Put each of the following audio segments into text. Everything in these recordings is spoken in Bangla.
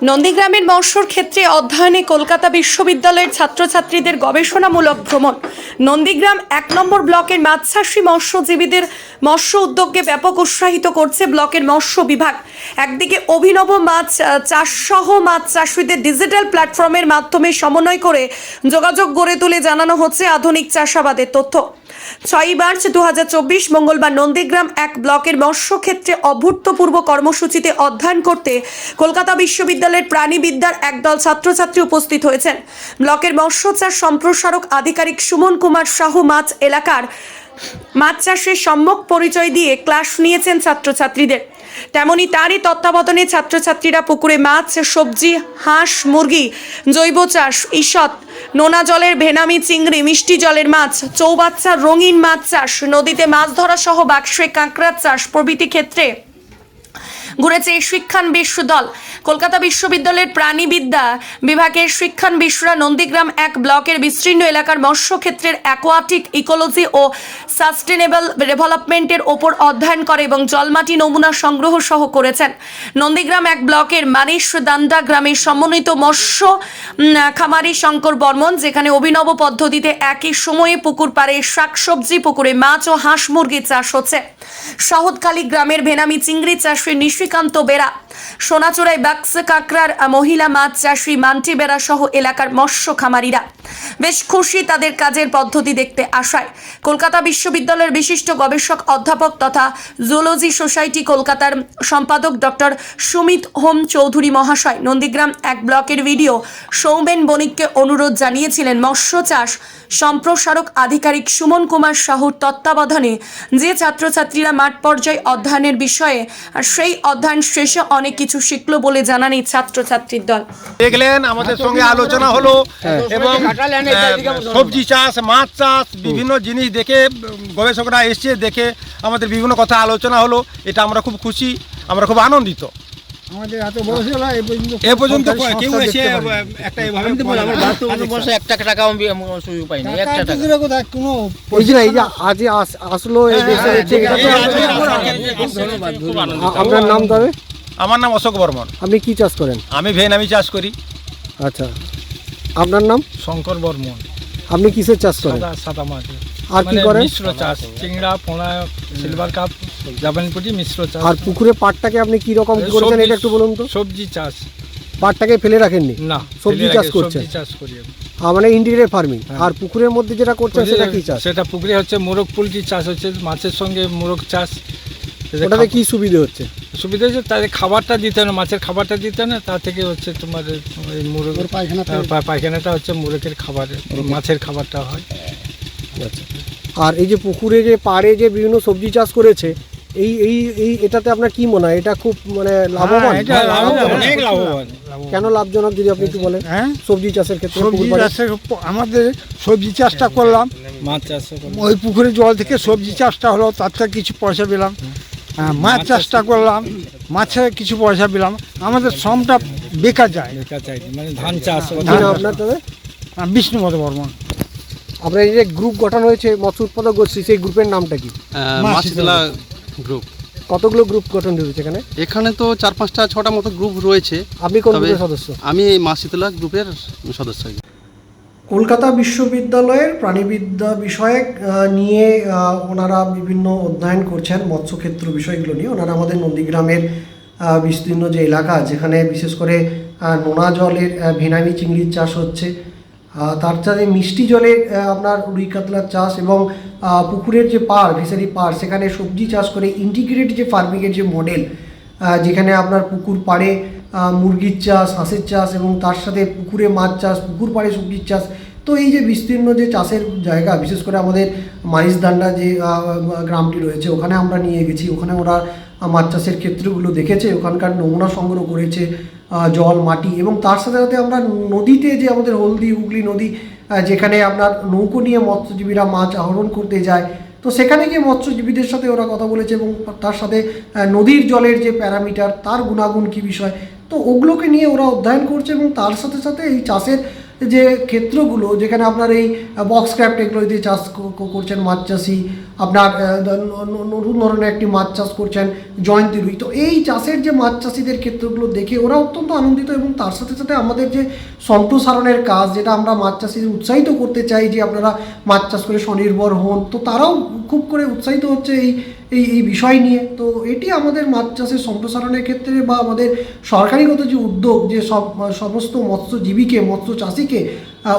নন্দীগ্রামের মৎস্যর ক্ষেত্রে অধ্যয়নে কলকাতা বিশ্ববিদ্যালয়ের ছাত্রছাত্রীদের গবেষণামূলক ভ্রমণ। নন্দীগ্রাম এক নম্বর ব্লকের মাছচাষী মৎস্যজীবীদের মৎস্য উদ্যোগকে ব্যাপক উৎসাহিত করছে ব্লকের মৎস্য বিভাগ। একদিকে অভিনব মাছ চাষসহ মাছ চাষিদের ডিজিটাল প্ল্যাটফর্মের মাধ্যমে সমন্বয় করে যোগাযোগ গড়ে তুলে জানানো হচ্ছে আধুনিক চাষাবাদের তথ্য। ছয়ই মার্চ দু হাজার চব্বিশ মঙ্গলবার নন্দীগ্রাম এক ব্লকের মৎস্য ক্ষেত্রে অভূতপূর্ব কর্মসূচিতে অধ্যয়ন করতে কলকাতা বিশ্ববিদ্যালয়ের প্রাণীবিদ্যার একদল ছাত্রছাত্রী উপস্থিত হয়েছেন। ব্লকের মৎস্য চাষ সম্প্রসারক আধিকারিক সুমন কুমার সাহু মাছ এলাকার মাছ চাষের সম্যক পরিচয় দিয়ে ক্লাস নিয়েছেন ছাত্রছাত্রীদের। তেমনি তারই তত্ত্বাবধানে ছাত্রছাত্রীরা পুকুরে মাছ, সবজি, হাঁস, মুরগি, জৈব চাষ, ঈষৎ, নোনা জলের ভেনামি, চিংড়ি, মিষ্টি জলের মাছ, চৌবাচ্চা, রঙিন মাছ চাষ, নদীতে মাছ ধরা সহ বাক্সে কাঁকড়ার চাষ প্রভৃতি ক্ষেত্রে ঘুরেছে শিক্ষানবিশ দল। কলকাতা বিশ্ববিদ্যালয়ের প্রাণীবিদ্যা বিভাগের শিক্ষানবিশরা নন্দীগ্রাম এক ব্লকের বিস্তীর্ণ এলাকার মৎস্য ক্ষেত্রের অ্যাকোয়াটিক ইকোলজি ও সাস্টেনেবল ডেভেলপমেন্টের ওপর অধ্যয়ন করে এবং জলমাটি নমুনা সংগ্রহ সহ করেছেন। নন্দীগ্রাম এক ব্লকের মানিশ দান্ডা গ্রামের সমন্বিত মৎস্য খামারি শঙ্কর বর্মন, যেখানে অভিনব পদ্ধতিতে একই সময়ে পুকুর পাড়ে শাকসবজি, পুকুরে মাছ ও হাঁস মুরগি চাষ হচ্ছে। সহদকালী গ্রামের ভেনামি চিংড়ি চাষের চাষী নিশিকান্ত বেরা। সোনাচূড়ায় বাক্স কাকড়ার মহিলা মাছ চাষী মান্টি বেড়া সহ এলাকার মৎস্য খামারিরা। বেশ খুশি তাদের কাজের পদ্ধতি দেখতে আসায় কলকাতা বিশ্ববিদ্যালয়ের বিশিষ্ট গবেষক অধ্যাপক তথা জুলজি সোসাইটি কলকাতার সম্পাদক ডক্টর সুমিত হোম চৌধুরী মহাশয় নন্দীগ্রাম এক ব্লকের ভিডিও সৌমেন বণিককে অনুরোধ জানিয়েছিলেন, মৎস্য চাষ সম্প্রসারক আধিকারিক সুমন কুমার সাহুর তত্ত্বাবধানে যে ছাত্রছাত্রীরা মাঠ পর্যায়ে অধ্যয়নের বিষয়ে সেই অধ্যয়ন শেষে অনেক কিছু শিখলো বলে জানান এই ছাত্রছাত্রীর দল দেখলেন আমাদের সঙ্গে আলোচনা হলো এবং সবজি চাষ মাছ চাষ বিভিন্ন জিনিস দেখে গবেষকরা এসছে দেখে আমাদের বিভিন্ন কথা আলোচনা হলো এটা আমরা খুব খুশি আমরা খুব আনন্দিত আমাদের এত বয়স হলো এ পর্যন্ত কেউ এসে দেখতে পাইনি। আহ, একটা এভাবে আমি বললাম, আমার বাহাত্তর বছর এক টাকা টাকাও আমি আমি সুযোগ পাইনি টাকা টাকা কোথায় কোনো এই যে এই যে আজ আসলো এই দেশে হচ্ছে, এটা তো খুব ধন্যবাদ খুব আনন্দ আ- আপনার নাম তবে আমার নাম অশোক বর্মন। আপনি কি চাষ করেন? আমি ভেনামি চাষ করি। আচ্ছা। আপনার নাম? শঙ্কর বর্মন। আপনি কিসের চাষ করেন? সাদা মাছ আর কি মানে করেন? মিশ্র চাষ চিংড়া পোনা সিলভার কাপ জাপানপুটি মিশ্র চাষ। আর পুকুরে পাটটাকে আপনি কি রকম কি করেছেন এটা একটু বলুন তো। সবজি চাষ। পাটটাকে ফেলে রাখেননি? না সবজি চাষ করছেন? সবজি চাষ করি আমি। মানে ইন্টিগ্রেটেড ফার্মিং আর পুকুরের মধ্যে যেটা করছেন সেটা কি চাষ? সেটা পুকুরে হচ্ছে মোরগ পোলট্রি চাষ হচ্ছে মাছের সঙ্গে মোরগ চাষ। ওটাতে কি সুবিধে হচ্ছে? সুবিধা হচ্ছে তাদের খাবারটা দিতে না মাছের খাবারটা দিতে না তা থেকে হচ্ছে তোমার এই মোরগ ওর পায়খানাটা পায়খানাটা হচ্ছে মোরগের খাবার মাছের খাবারটা হয়। আচ্ছা। আর এই যে পুকুরে যে পাড়ে যে বিভিন্ন সবজি চাষ করেছে এই এই এই এটাতে আপনার কি মনে হয়? এটা খুব মানে লাভবান? অনেক লাভবান কেন লাভজনক যদি আপনি একটু বলেন? হ্যাঁ? সবজি চাষের ক্ষেত্রে সবজি চাষের আমাদের সবজি চাষটা করলাম। মাছ চাষ ওই পুকুরে জল থেকে সবজি চাষটা হলো তার থেকে কিছু পয়সা পেলাম। হ্যাঁ, মাছ চাষটা করলাম মাছে কিছু পয়সা পেলাম আমাদের শ্রমটা বেকার যায়। বেকার মানে ধান চাষ আপনার তবে হ্যাঁ, বিষ্ণুপদ বর্মন। আপনার এই যে গ্রুপ গঠন হয়েছে মৎস্য উৎপাদক গোষ্ঠী সেই গ্রুপের নামটা কি? মাছিতলা গ্রুপ কতগুলো গ্রুপ গঠন হয়েছে এখানে? এখানে তো চার পাঁচটা ছটা মতো গ্রুপ রয়েছে। আপনি কোন সদস্য? আমি এই মাছিতলা গ্রুপের সদস্য। কলকাতা বিশ্ববিদ্যালয়ের প্রাণীবিদ্যা বিষয়ক নিয়ে ওনারা বিভিন্ন অধ্যয়ন করছেন মৎস্যক্ষেত্র বিষয়গুলো নিয়ে। ওনারা আমাদের নন্দীগ্রামের বিস্তীর্ণ যে এলাকা যেখানে বিশেষ করে নোনা জলের ভেনামি চিংড়ির চাষ হচ্ছে তার সাথে মিষ্টি আহ, আপনার রুই কাতলার চাষ এবং পুকুরের যে পাড় ফিশারি পাড় সেখানে সবজি চাষ করে ইন্টিগ্রেটেড যে ফার্মিংয়ের যে মডেল যেখানে আপনার পুকুর পাড়ে মুরগির চাষ, হাঁসের চাষ এবং তার সাথে পুকুরে মাছ চাষ, পুকুর পাড়ে সবজির চাষ। তো এই যে বিস্তীর্ণ যে চাষের জায়গা, বিশেষ করে আমাদের মাইজদান্ডা যে গ্রামটি রয়েছে, ওখানে আমরা নিয়ে গেছি। ওখানে ওরা মাছ চাষের ক্ষেত্রগুলো দেখেছে, ওখানকার নমুনা সংগ্রহ করেছে জল, মাটি এবং তার সাথে সাথে আমরা নদীতে যে আমাদের হলদি, হুগলি নদী যেখানে আপনার নৌকো নিয়ে মৎস্যজীবীরা মাছ আহরণ করতে যায়, তো সেখানে গিয়ে মৎস্যজীবীদের সাথে ওরা কথা বলেছে এবং তার সাথে নদীর জলের যে প্যারামিটার, তার গুণাগুণ কী বিষয় তো ওগুলোকে নিয়ে ওরা অধ্যয়ন করছে এবং তার সাথে সাথে এই চাষের যে ক্ষেত্রগুলো, যেখানে আপনার এই বক্স ক্র্যাপ টেকনোলজি চাষ করছেন মাছ চাষি, আপনার নতুন ধরনের একটি মাছ চাষ করছেন জয়ন্তী রুই। তো এই চাষের যে মাছ চাষিদের ক্ষেত্রগুলো দেখে ওরা অত্যন্ত আনন্দিত এবং তার সাথে সাথে আমাদের যে সম্প্রসারণের কাজ, যেটা আমরা মাছ চাষিদের উৎসাহিত করতে চাই যে আপনারা মাছ চাষ করে স্বনির্ভর হন, তো তারাও খুব করে উৎসাহিত হচ্ছে এই এই এই বিষয় নিয়ে। তো এটি আমাদের মাছ চাষের সম্প্রসারণের ক্ষেত্রে বা আমাদের সরকারিগত যে উদ্যোগ, যে সব, সমস্ত মৎস্যজীবীকে মৎস্য চাষিকে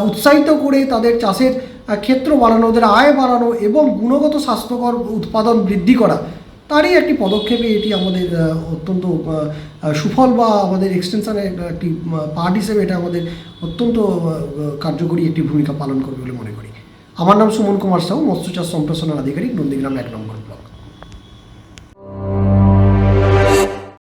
উৎসাহিত করে তাদের চাষের ক্ষেত্র বাড়ানো, ওদের আয় বাড়ানো এবং গুণগত স্বাস্থ্যকর উৎপাদন বৃদ্ধি করা, তারই একটি পদক্ষেপে এটি আমাদের অত্যন্ত সুফল বা আমাদের এক্সটেনশনের একটি পার্ট হিসেবে এটা আমাদের অত্যন্ত কার্যকরী একটি ভূমিকা পালন করবে বলে মনে করি। আমার নাম সুমন কুমার সাহু মৎস্য চাষ সম্প্রসারণ আধিকারিক, নন্দীগ্রাম এক নম্বর।